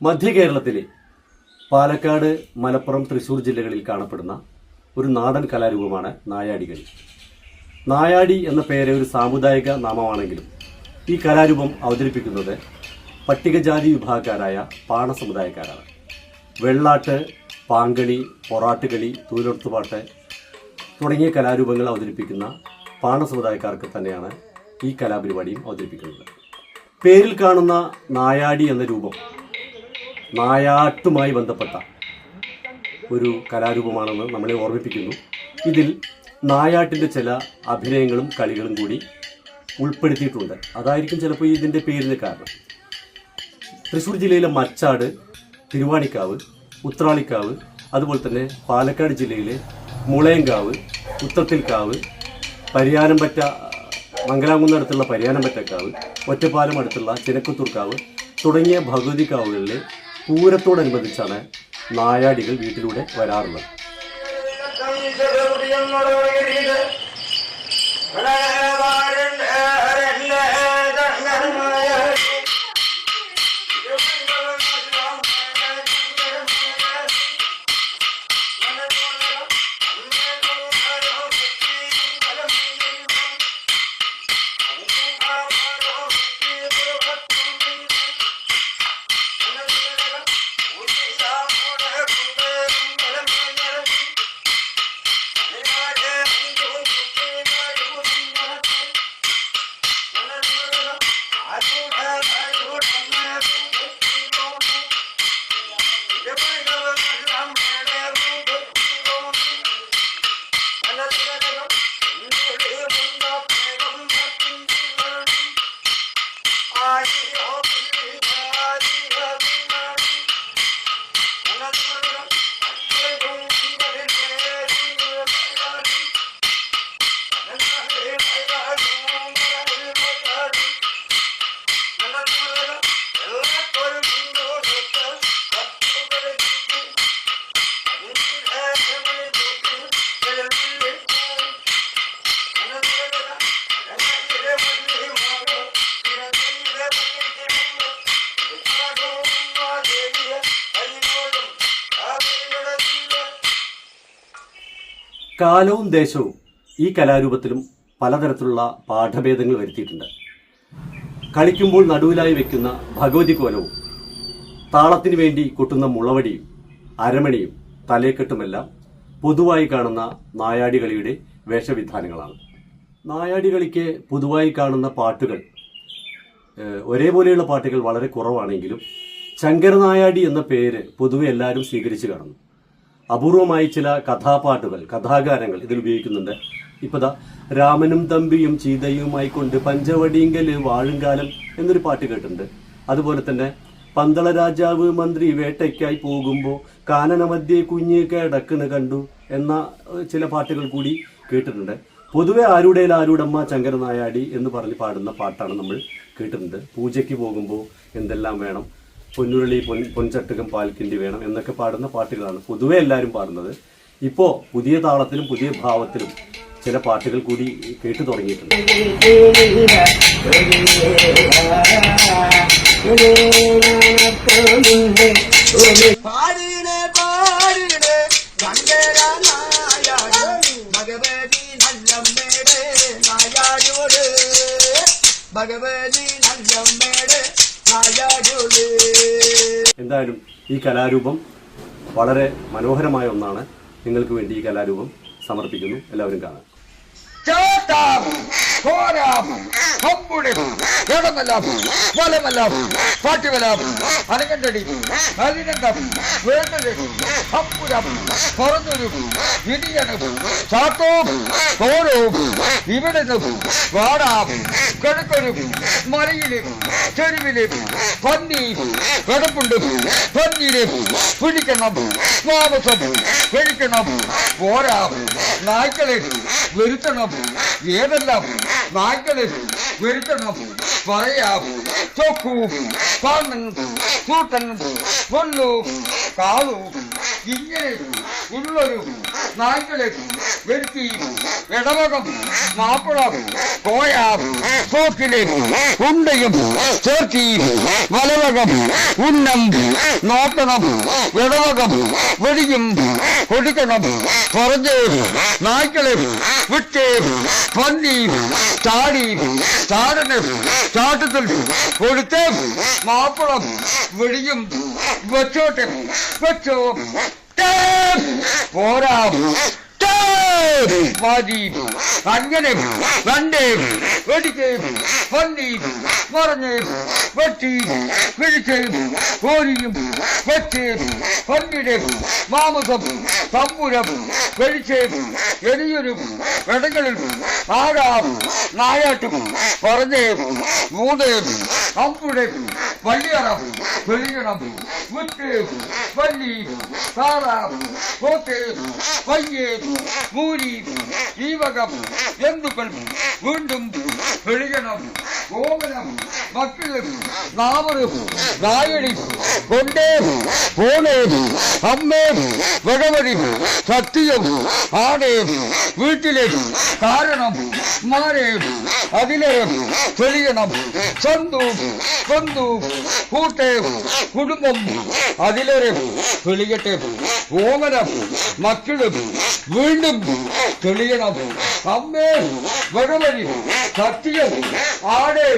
മധ്യ കേരളത്തിലെ പാലക്കാട് മലപ്പുറം തൃശ്ശൂർ ജില്ലകളിൽ കാണപ്പെടുന്ന ഒരു നാടൻ കലാരൂപമാണ് നായാടികളി നായാടി എന്ന പേര് ഒരു സാമുദായിക നാമമാണെങ്കിലും ഈ കലാരൂപം അവതരിപ്പിക്കുന്നത് പട്ടികജാതി വിഭാഗക്കാരായ പാണ സമുദായക്കാരാണ്. വെള്ളാട്ട് പാങ്കളി പൊറാട്ടുകളി തൂലൊടുത്തുപാട്ട് തുടങ്ങിയ കലാരൂപങ്ങൾ അവതരിപ്പിക്കുന്ന പാണ സമുദായക്കാർക്ക് തന്നെയാണ് ഈ കലാപരിപാടിയും അവതരിപ്പിക്കുന്നത്. പേരിൽ കാണുന്ന നായാടി എന്ന രൂപം നായാട്ടുമായി ബന്ധപ്പെട്ട ഒരു കലാരൂപമാണെന്ന് നമ്മളെ ഓർമ്മിപ്പിക്കുന്നു. ഇതിൽ നായാട്ടിന്റെ ചില അഭിനയങ്ങളും കളികളും കൂടി ഉൾപ്പെടുത്തിയിട്ടുണ്ട്. അതായിരിക്കും ചിലപ്പോൾ ഇതിന്റെ പേരിന് കാരണം. തൃശ്ശൂർ ജില്ലയിലെ മച്ചാട് തിരുവാണിക്കാവ് ഉത്രാളിക്കാവ് അതുപോലെ തന്നെ പാലക്കാട് ജില്ലയിലെ മുളയങ്കാവ് ഉത്തത്തിൽക്കാവ് പരിയാനംപറ്റ മംഗലാംകുന്ന് അടുത്തുള്ള പരിയാനംപറ്റക്കാവ് ഒറ്റപ്പാലം അടുത്തുള്ള ചിനക്കുത്തൂർക്കാവ് തുടങ്ങിയ ഭഗവതി കാവുകളിലെ പൂരത്തോടനുബന്ധിച്ചാണ് നായാടികൾ വീട്ടിലൂടെ വരാറുള്ളത്. കാലവും ദേശവും ഈ കലാരൂപത്തിലും പലതരത്തിലുള്ള പാഠഭേദങ്ങൾ വരുത്തിയിട്ടുണ്ട്. കളിക്കുമ്പോൾ നടുവിലായി വെക്കുന്ന ഭഗവതി കോലവും താളത്തിന് വേണ്ടി കൊട്ടുന്ന മുളവടിയും അരമണിയും തലേക്കെട്ടുമെല്ലാം പൊതുവായി കാണുന്ന നായാടികളിയുടെ വേഷവിധാനങ്ങളാണ്. നായാടികളിക്ക് പൊതുവായി കാണുന്ന പാട്ടുകൾ ഒരേപോലെയുള്ള പാട്ടുകൾ വളരെ കുറവാണെങ്കിലും ശങ്കരനായാടി എന്ന പേര് പൊതുവെ എല്ലാവരും സ്വീകരിച്ചു കാണുന്നു. അപൂർവമായി ചില കഥാപാട്ടുകൾ കഥാകാരങ്ങൾ ഇതിൽ ഉപയോഗിക്കുന്നുണ്ട്. ഇപ്പതാ രാമനും തമ്പിയും ചീതയുമായി കൊണ്ട് പഞ്ചവടിങ്കൽ വാഴുംകാലം എന്നൊരു പാട്ട് കേട്ടിട്ടുണ്ട്. അതുപോലെ തന്നെ പന്തള രാജാവ് മന്ത്രി വേട്ടയ്ക്കായി പോകുമ്പോൾ കാനനമധ്യേ കുഞ്ഞ് കിടക്കണ് കണ്ടു എന്ന ചില പാട്ടുകൾ കൂടി കേട്ടിട്ടുണ്ട്. പൊതുവെ ആരുടേൽ ആരുടമ്മ ചങ്കരനായാടി എന്ന് പറഞ്ഞ് പാടുന്ന പാട്ടാണ് നമ്മൾ കേട്ടിട്ടുണ്ട്. പൂജയ്ക്ക് പോകുമ്പോൾ എന്തെല്ലാം വേണം പൊന്നുരുളി പൊൻ പൊൻചട്ടുകം പാൽക്കിണ്ടി വേണം എന്നൊക്കെ പാടുന്ന പാട്ടുകളാണ്. പൊതുവെ എല്ലാവരും പാടുന്നത്. ഇപ്പോൾ പുതിയ താളത്തിലും പുതിയ ഭാവത്തിലും ചില പാട്ടുകൾ കൂടി കേട്ടു തുടങ്ങിയിട്ടുണ്ട്. ഭഗവതി നല്ലമ്മയുടെ എന്തായാലും ഈ കലാരൂപം വളരെ മനോഹരമായ ഒന്നാണ്. നിങ്ങൾക്ക് വേണ്ടി ഈ കലാരൂപം സമർപ്പിക്കുന്നു. എല്ലാവരും കാണാം. ചാട്ടാം കോരാം കമ്പുടി ഇടമെല്ലാം വലമെല്ലാം പാട്ടുവലാം അനങ്ങണ്ടടി അതിനെന്താം വേണ്ടത് അപ്പുരം പറന്നൊരു ഇടിയനും ചാട്ടവും കോരവും ഇവിടെ വാടാം കിഴക്കൊരു മലയിലും ചെരുവിലും പന്നി കിടപ്പുണ്ട് പന്നിയിലും പിടിക്കണം മാംസം കഴിക്കണം പോരാം നായ്ക്കളെ വരുത്തണം ഏതെല്ലാം നായ്ക്കളെ വരുത്തണം പറയാം ചോക്കു പാണ്ണൻ കൂട്ടൻ പൊല്ലു കാവു ഇങ്ങനെ ഉള്ളൊരു നായ്ക്കളെ വരുത്തി ഇടവകം മാപ്പിളം കോയ തോക്കിലെ ഉണ്ടയും ചേർത്തി വലവകം ഉന്നം നോക്കണം ഇടവകം വെടിയും കൊടുക്കണം. പറഞ്ഞ് നായ്ക്കളെ വിട്ടേ പന്നി ചാടി ചാടനെ ചാട്ടത്തിൽ കൊടുത്തേ മാപ്പിളം വെടിയും വെച്ചോട്ടെ വെച്ചോ. Temporal. മതി അങ്ങനെ രണ്ട് വെടിച്ച് പന്നി മറഞ്ഞ് വെട്ടി പിടിച്ച് കോരിയും വെച്ച് പന്നിയുടെ മാമസം തമ്പുരം വെടിച്ച് എരിയൊരു വെടങ്ങളിൽ ആടാം നായാട്ടും പറഞ്ഞ് മൂന്ന് അമ്പുടെ വള്ളിയറം വെളിയണം മുറ്റ് വല്ലി താറാം പോത്ത് പയ്യേ മൂരി ജീവകം ജന്തുക്കൾ വീണ്ടും വെളിയണം ഗോകുലം മക്കളും നാമറും നായടി കൊണ്ടേ പോണേ അമ്മേ ഭഗവതി സത്യം ആടേ വീട്ടിലെ കാരണം മാറേ അതിലെ തെളിയണം സ്വന്തു ബന്ധു കൂട്ടേ കുടുംബം അതിലെ തെളിയട്ടെ ഓമനം മക്കളും വീണ്ടും തെളിയണം. അമ്മേ ഭഗവതി സത്യം ആടേ!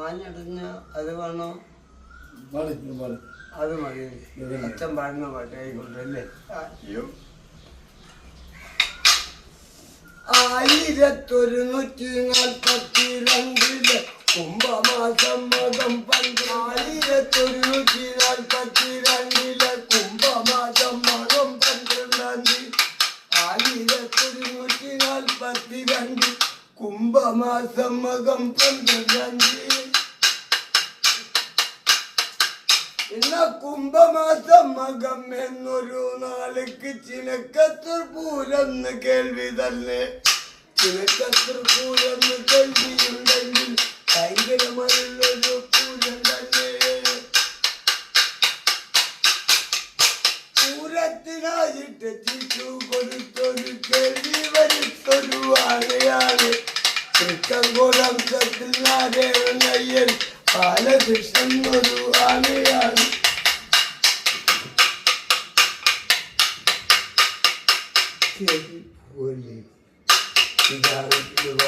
ആഞ്ഞടിഞ്ഞ അത് വേണോ? അത് മതി. അച്ഛൻ പാടുന്ന പാട്ടായിക്കൊണ്ടല്ലേ അയ്യോ. ആയിരത്തൊരു നൂറ്റി നാൽപ്പത്തി രണ്ടിൽ കുംഭമാസം മതം പണ്ട് ആയിരത്തൊരുന്നൂറ്റി നാൽപ്പത്തി രണ്ടിൽ കുംഭമാസം മതം പന്ത്രണ്ടാം. തീയതി ആയിരത്തൊരു നൂറ്റി നാൽപ്പത്തി രണ്ട് കുംഭമാസം മകം പന്ത്രണ്ടാം. കുംഭമാസം മകം എന്നൊരു നാൾക്ക് ചിനക്കത്തൂർ പൂരം കേൾവി തന്നെ ചിനക്കത്തൂർ പൂരെന്ന് കേൾവിയുണ്ടെങ്കിൽ ഭയങ്കരമായുള്ളൊരു പൂരം തന്നെ. പൂരത്തിനായിട്ട് ചിറ്റു കൊടുത്തൊരു കേൾവി വരുത്തൊരു ആനയാണ് തൃക്കങ്കോളം സത്തിൽ നാരായണയ്യൻ ബാലകൃഷ്ണൻ ഒരു ആനയാണ്. ശരി, ഒലി. ശിവ.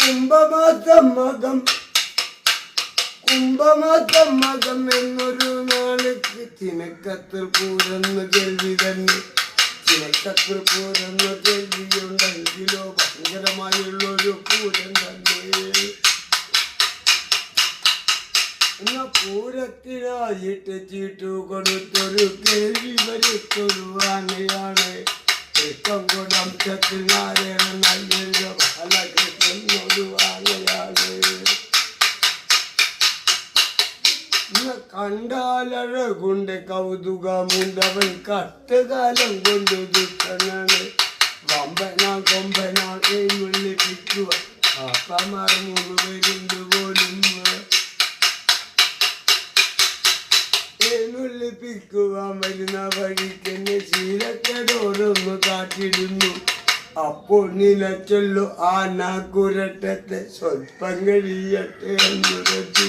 കുംഭമാസം മതം കുംഭമാസം മതം എന്നൊരു നാളിക്ക് ചിനക്കത്തിൽ പൂരെന്ന് കേൾവി തന്നെ ചിനക്കത്തിൽ പൂരെന്ന് കേൾവിയുണ്ടെങ്കിലോ ഭയങ്കരമായുള്ളൊരു പൂരം തന്നെ എന്ന പൂരത്തിനായിട്ട് ചീട്ടു കൊടുത്തൊരു കേൾവി വരുത്തൊരു ആനയാണ് തൃക്കംകുടം ചത്തിനാരായണ നല്ല ബാലകൃഷ്ണൻ ഒരു ആനയാണ് കണ്ടാലഴകുണ്ട് കൗതുകമുണ്ടവൻ കട്ടുകാലം കൊണ്ട് ദുഃഖനാണ്. വമ്പനാ കൊമ്പനാ എഴുന്നള്ളിപ്പിക്കുക പാപ്പമാർ മൂന്ന് പേരുണ്ട് പോലും എഴുന്നള്ളിപ്പിക്കുവാൻ വരുന്ന വഴിക്കെന്നെ ശീലക്കടോരൊന്ന് കാട്ടിടുന്നു അപ്പോൾ നിലച്ചൊല്ലു ആന കുരട്ടത്തെ സ്വൽപ്പം കഴിയട്ടെ എന്നുരത്തി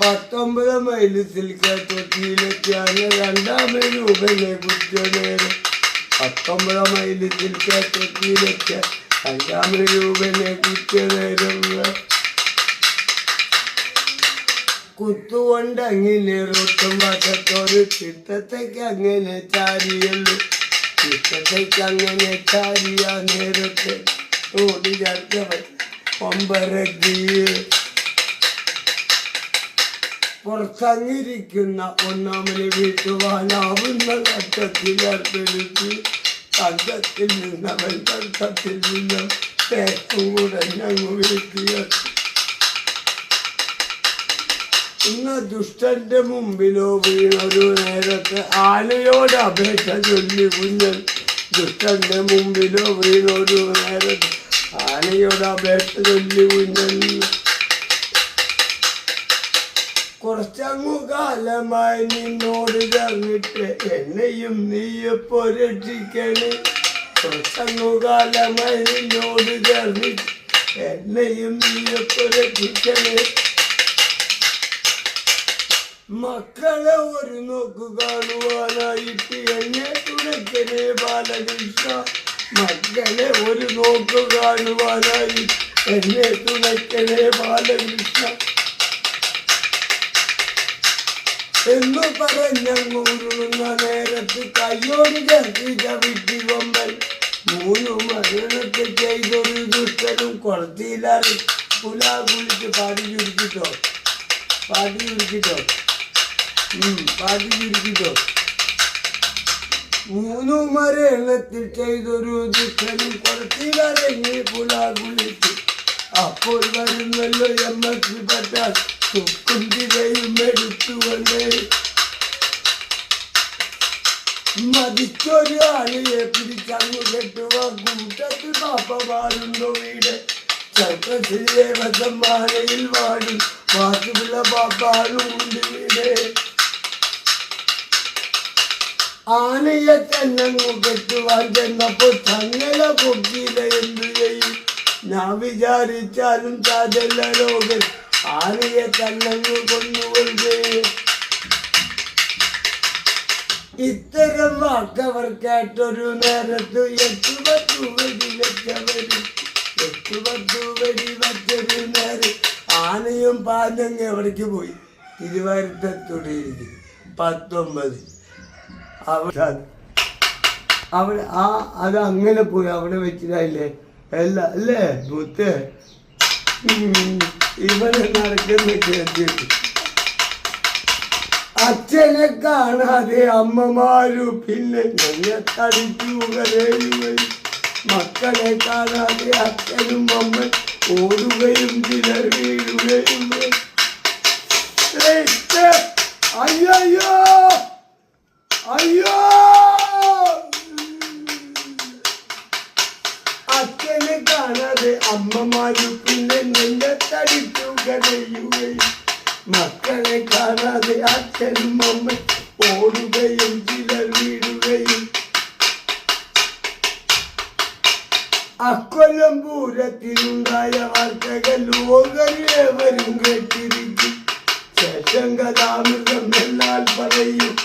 പത്തൊമ്പത് മൈൽ സിൽക്കത്തൊത്തിയിലെത്തിയാണ് രണ്ടാമത് രൂപനെ കുറ്റനേരം പത്തൊമ്പത് സിൽക്ക സിൽക്കത്തൊത്തിയിലെത്തിയ രണ്ടാമത് രൂപനെ കുറ്റനേരം കുത്തുകൊണ്ട് അങ്ങനെ റൊട്ടും വട്ടത്തൊരു ചിത്തത്തേക്ക് അങ്ങനെ ചാരിയുള്ളൂ. ചിത്തത്തേക്ക് അങ്ങനെ ചാരിയ നേരത്തെ. ഓടി ചേർത്തവൻ ഒമ്പരക്കിയേ പുറത്തങ്ങിരിക്കുന്ന ഒന്നാമന് വീട്ടുവാനാവുന്ന ഘട്ടത്തിൽ ഏർപ്പെടുത്തി തങ്കത്തിൽ നിന്നവൻ തർക്കത്തിൽ നിന്നും തേക്കും കൂടെ ഞങ്ങൾ വീഴ്ത്തിയ ഇന്ന് ദുഷ്ടന്റെ മുമ്പിലോ വീണൊരു നേരത്ത് ആനയോട് അപേക്ഷ ചൊല്ലി കുഞ്ഞൻ. ദുഷ്ടന്റെ മുമ്പിലോ വീണൊരു നേരത്ത് ആനയോട് അപേക്ഷ ചൊല്ലി കുഞ്ഞൻ. കുറച്ചങ്ങു കാലമായി നിന്നോട് ചേർന്നിട്ട് എന്നെയും നീയപ്പോ രക്ഷിക്കണേ? കുറച്ചങ്ങു കാലമായി നിന്നോട് ചേർന്നിട്ട് എന്നെയും നീയപ്പോ രക്ഷിക്കണേ? മക്കളെ ഒരു നോക്കു കാണുവാനായിട്ട് എന്നെ തുണയ്ക്കനേ ബാലകൃഷ്ണ. മക്കളെ ഒരു നോക്കു കാണുവാനായി എന്നെ തുണയ്ക്കനേ ബാലകൃഷ്ണ. എന്നു പറഞ്ഞങ്ങൂറുന്ന നേരത്ത് കയ്യോട് ചേർത്തി ചവിട്ടി കൊമ്പൻ മൂന്നു മരണത്തെ ചെയ്തൊരു ദുഷ്ടനും കുളത്തിയിലാറി. പുലാ കുളിച്ച് പാടി ചുരുക്കിട്ടോ? പാടി ചുരുക്കിട്ടോ? ഉം, പാടി ചുരുക്കിട്ടോ മൂന്നു മരണത്തിൽ ചെയ്തൊരു ദുഷ്ടനും കുളത്തിലറങ്ങി പുലാ കുളിച്ചു അപ്പോൾ വരുന്നല്ലോ എം എസ് പറ്റാൽ തുക്കുന്തിരയും എടുത്തുകൊണ്ട് മതിച്ചൊരു ആളിയെ പിടിച്ചങ്ങു കെട്ടുക കൂട്ടത്തിൽ പാപ്പമാരുണ്ടോ വീട്? ചക്രശ്രീ ദേവസമ്മാനയിൽ വാടും. ബാക്കിയുള്ള പാപ്പാനും ഉണ്ട് വീട്. ആനയെ തന്നങ്ങു കെട്ടുവാൻ ചെന്നപ്പോ ചങ്ങല പൊക്കിയില്ല എന്തു ചെയ്യും? ഞാൻ വിചാരിച്ചാലും ചാതല്ല ലോകൻ ആനയെ തന്നങ്ങു കൊന്നുകൊണ്ട് ഇത്തരം വാക്കവർ കേട്ടൊരു നേരത്ത് എത്തുപത്തു വരി വെച്ചവരും എട്ടു വരി വെച്ചൊരു നേരം ആനയും പാഞ്ഞങ്ങ് എവിടേക്ക് പോയി. തിരുവാരൂരത്തോടെയിരിക്കും പത്തൊമ്പത് അവിടെ അവിടെ ആ അത് അങ്ങനെ പോയി അവിടെ വെച്ചിട്ടായില്ലേ? അല്ല അല്ലേ മുത്ത് ഇവിടെ നടക്കുന്ന കേട്ടിട്ട് അച്ഛനെ കാണാതെ അമ്മമാരു പിന്നെ ഞങ്ങളെ മക്കളെ കാണാതെ അച്ഛനും അമ്മ ഓടുകയും ചിലർ വീഴുകയും അക്കൊല്ലം പൂരത്തിനുണ്ടായ വാർത്തകൾ ലോകരേവരും കേട്ടിരിക്കും. ശേഷം കഥാമൃതം എന്നാൽ പറയും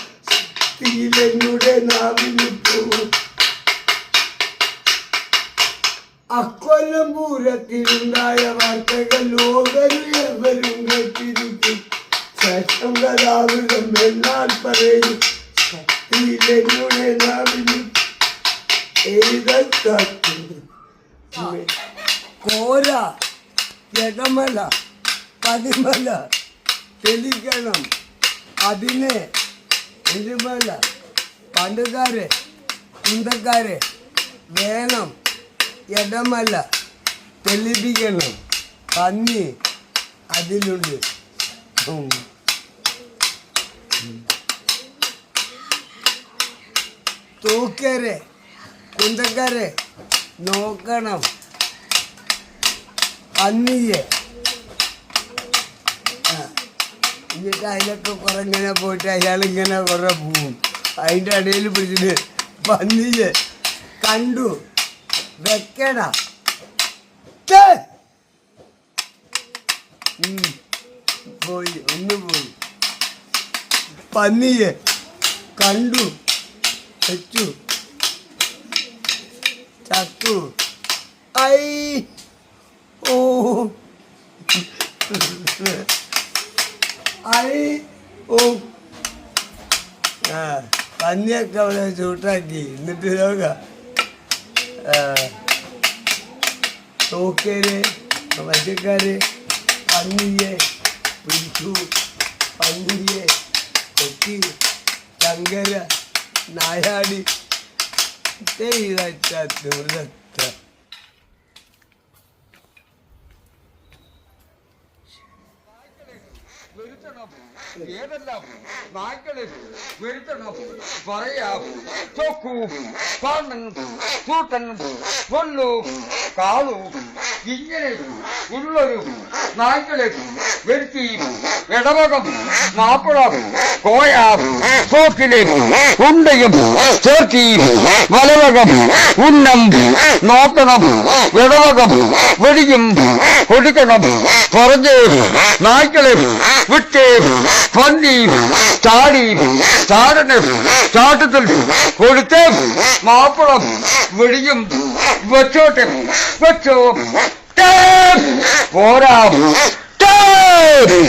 തീലെന്നുടെ നാവിലിട്ടു. അക്കൊല്ലം പൂരത്തിനുണ്ടായ വാർത്തകൾ ലോകരേവരും കേട്ടിരിക്കും. ശേഷം കഥാമൃതം എന്നാൽ പറയും തീലെന്നുടെ നാവിലിട്ടു. എഴുതത്തു കോര ജഗമല പതിമല തെളിക്കണം അതിനെ ഇരുമല പണ്ടുകാര് കുന്തക്കാര് വേണം ഇടമല തെളിപ്പിക്കണം പന്നി അതിലുണ്ട്. തൂക്കരെ കുന്തക്കാരെ നോക്കണം. അന്നിയെ. എന്നിട്ട് അതിലൊക്കെ കുറെ ഇങ്ങനെ പോയിട്ട് അയാൾ ഇങ്ങനെ കുറെ പോവും. അതിന്റെ ഇടയിൽ പിടിച്ചിട്ട് പന്നിയെ കണ്ടു. വെക്കട. പോയി ഒന്ന് പോയി. പന്നിയെ കണ്ടു വെച്ചു. ചത്തു. ഐ. ഓ. ഐ. ഓ. ആ പന്നിയൊക്കെ അവിടെ ചൂട്ടാക്കി. എന്നിട്ട് നോക്ക തോക്കേര് മറ്റക്കാര് പന്നിയെ പിടിച്ചു പന്നിയെ കൊത്തി ചങ്കര നായാടി って、ゆらちゃって俺だって。ഏതെല്ലാം നായ്ക്കളെ വരുത്തണം പറയാം. ചോക്കു പാണ്ണൻ ചൂട്ടൻ പൊല്ലു കാളു ഇങ്ങനെ ഉള്ളൊരു നായ്ക്കളെ വരുത്തി ഇടവകം മാപ്പിള കോയ സോക്കിലെ ഉണ്ടയും ചേർത്തി ഉന്നം നോക്കണം ഇടവകം വെടിയും കൊടുക്കണം. പറഞ്ഞ് നായ്ക്കളെ വിട്ട് പന്നി ചാടി ചാടന് ചാട്ടത്തിൽ കൊടുത്ത് മാപ്പിളം വെടിയും വെച്ചോട്ടെ വെച്ചോ ടേപ്പ് പോരാ ടേപ്പ്